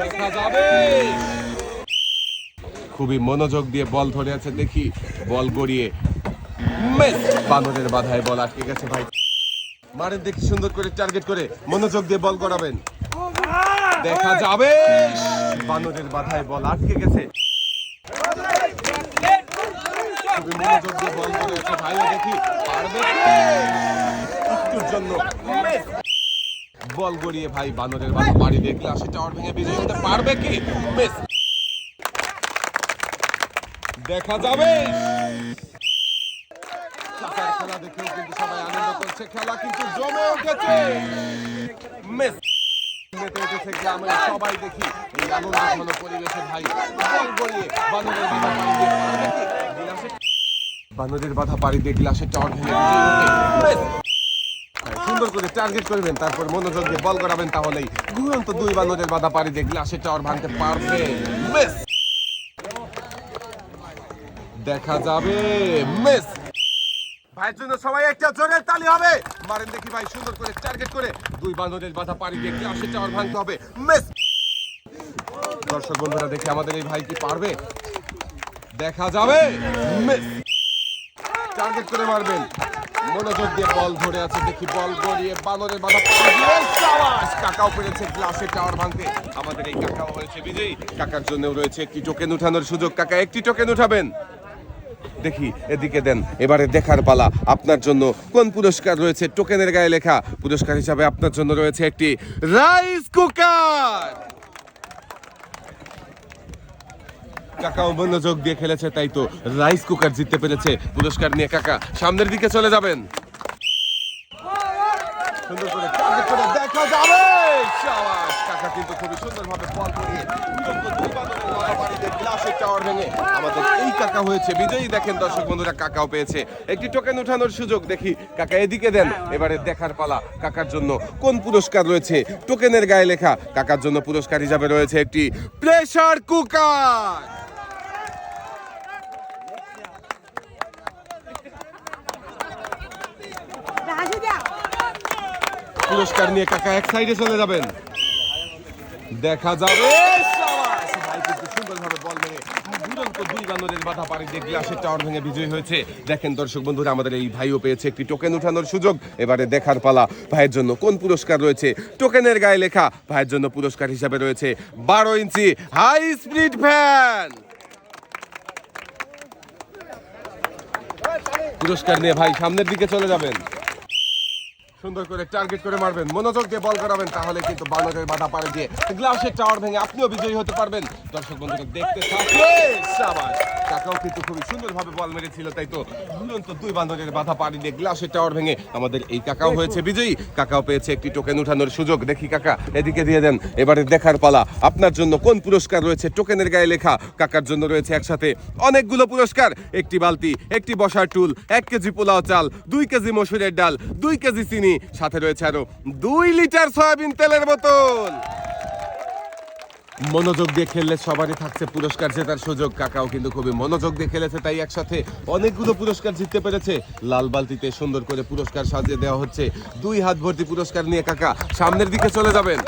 দেখা যাবে। খুবই মনোযোগ দিয়ে বল ধরে আছে, দেখি বল গড়িয়ে। বানরের বাধায় বল আটকে গেছে ভাই। মারেন দেখি সুন্দর করে, টার্গেট করে। মনোযোগ দিয়ে বল করাবেন দেখা যাবে! বানরের বাধায় বল আটকে গেছে। মনোযোগ দিয়ে বল করে আছে ভাইও দেখি পারবে জন্য। বল গড়িয়ে ভাই বানরের বাধা বাড়ি দেখলে আসে টাওয়ার ভেঙে বিজয়ী হতে পারবে কি? দেখা যাবে। খেলা কিন্তু সবাই আনন্দ করছে। খেলা কিন্তু জমে উঠেছে। মিস গ্রামের সবাই দেখি ভাই বল গড়িয়ে বানরের বাধা পাড়ি দিয়ে পারবে কি? বানরের দিয়ে টাওয়ার ভেঙে সুন্দর করে টার্গেট করবেন, তারপর মনোযোগ দিয়ে বল করাবেন তাহলেই ঘুরন্ত দুই বানরের বাধা পাড়ি দিয়ে গ্লাসের টাওয়ার ভাঙতে পারবে। দেখা যাবে ভাইয়ের জন্য সবাই একটা জোরে তালি হবে। মারেন দেখি ভাই, সুন্দর করে টার্গেট করে দুই বানরের বাধা দিয়ে গ্লাসের টাওয়ার ভাঙতে হবে। দর্শক বন্ধুরা, দেখে আমাদের এই ভাই কি পারবে? দেখা যাবে টার্গেট করে মারবেন। মনোযোগ দিয়ে বল ধরে আছে, দেখি বল গড়িয়ে বানরের সাবাস! কাকাও পেরেছে গ্লাসে টাওয়ার ভাঙতে। আমাদের এই কাকাও হয়েছে বিজয়ী। কাকার জন্য রয়েছে একটি টোকেন উঠানোর সুযোগ। কাকা, একটি টোকেন উঠাবেন। দেখি, এদিকে দেন। এবারে দেখার পালা। আপনার জন্য কোন পুরস্কার রয়েছে? টোকেনের গায়ে লেখা। পুরস্কার হিসাবে আপনার জন্য রয়েছে একটি রাইস কুকার। কাকাও মনোযোগ দিয়ে খেলেছে, তাই তো রাইস কুকার জিততে পেরেছে। পুরস্কার নিয়ে কাকা, সামনের দিকে চলে যাবেন। আমাদের এই কাকা হয়েছে। বিজয়ী দেখেন বন্ধুরা, কাকাও পেয়েছে। একটি টোকেন উঠানোর সুযোগ দেখি। কাকা এদিকে দেন, এবারে দেখার পালা কাকার জন্য। কোন পুরস্কার রয়েছে? টোকেনের গায়ে লেখা, কাকার জন্য পুরস্কার হিসাবে রয়েছে একটি প্রেসার কুকার পুরস্কার নিয়ে কাকা এক সাইডে চলে যাবেন। দেখা যাবে বিজয়ী হয়েছে। দেখেন দর্শক বন্ধুরা, আমাদের এই ভাইও পেয়েছে একটি টোকেন উঠানোর সুযোগ। এবারে দেখার পালা, ভাইয়ের জন্য কোন পুরস্কার রয়েছে? টোকেনের গায়ে লেখা, ভাইয়ের জন্য পুরস্কার হিসাবে রয়েছে বারো ইঞ্চি হাই স্পিড ফ্যান পুরস্কার নিয়ে ভাই সামনের দিকে চলে যাবেন। সুন্দর করে টার্গেট করে মারবেন, মনোযোগ দিয়ে বল করাবেন, তাহলে কিন্তু বানরের বাধা পাড়ে দিয়ে গ্লাসের টাওয়ার ভেঙে আপনিও বিজয়ী হতে পারবেন। দর্শক বন্ধুরা, দেখতে কাকাও কিন্তু খুবই সুন্দরভাবে বল মেরেছিল, তাই তো দুরন্ত দুই বানরের বাধা পাড়ি দিয়ে গ্লাসের টাওয়ার ভেঙে আমাদের এই কাকাও হয়েছে বিজয়ী। কাকাও পেয়েছে একটি টোকেন উঠানোর সুযোগ। দেখি কাকা, এদিকে দিয়ে দেন। এবারে দেখার পালা। আপনার জন্য কোন পুরস্কার রয়েছে? টোকেনের গায়ে লেখা। কাকার জন্য রয়েছে একসাথে অনেকগুলো পুরস্কার। একটি বালতি, একটি বসার টুল এক কেজি পোলাও চাল, দুই কেজি মসুরের ডাল, দুই কেজি চিনি সাথে রয়েছে আরও দুই লিটার সয়াবিন তেলের বোতল। মনোযোগ দিয়ে খেললে সবারই থাকছে পুরস্কার জেতার সুযোগ। কাকাও কিন্তু খুবই মনোযোগ দিয়ে খেলেছে, তাই একসাথে অনেকগুলো পুরস্কার জিততে পেরেছে। লাল বালতিতে সুন্দর করে পুরস্কার সাজিয়ে দেওয়া হচ্ছে। দুই হাত ভর্তি পুরস্কার নিয়ে কাকা সামনের দিকে চলে যাবেন।